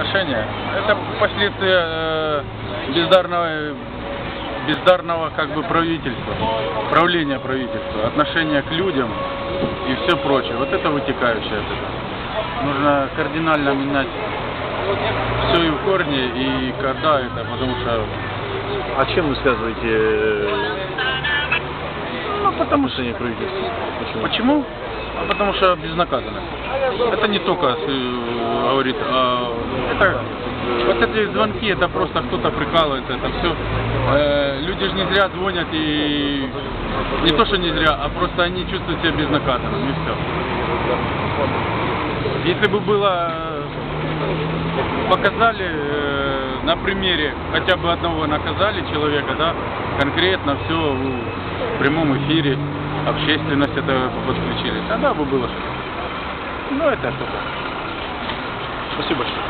отношения. Это последствия э, бездарного, бездарного как бы правительства, правления правительства, отношения к людям и все прочее. Вот это вытекающее от этого. Нужно кардинально менять все и в корне, и когда это, потому что А чем вы связываете э, ну, потому что отношение правительства? Почему? Почему? А Потому что безнаказанность. Это не только э, говорит, а это вот эти звонки, это просто кто-то прикалывается, это все. люди же не зря звонят и не то, что не зря, а просто они чувствуют себя безнаказанным и все. Если бы было э, показали э, на примере хотя бы одного наказали человека, да, конкретно все в прямом эфире, общественность это подключили, тогда бы было что. Ну это только. Спасибо большое.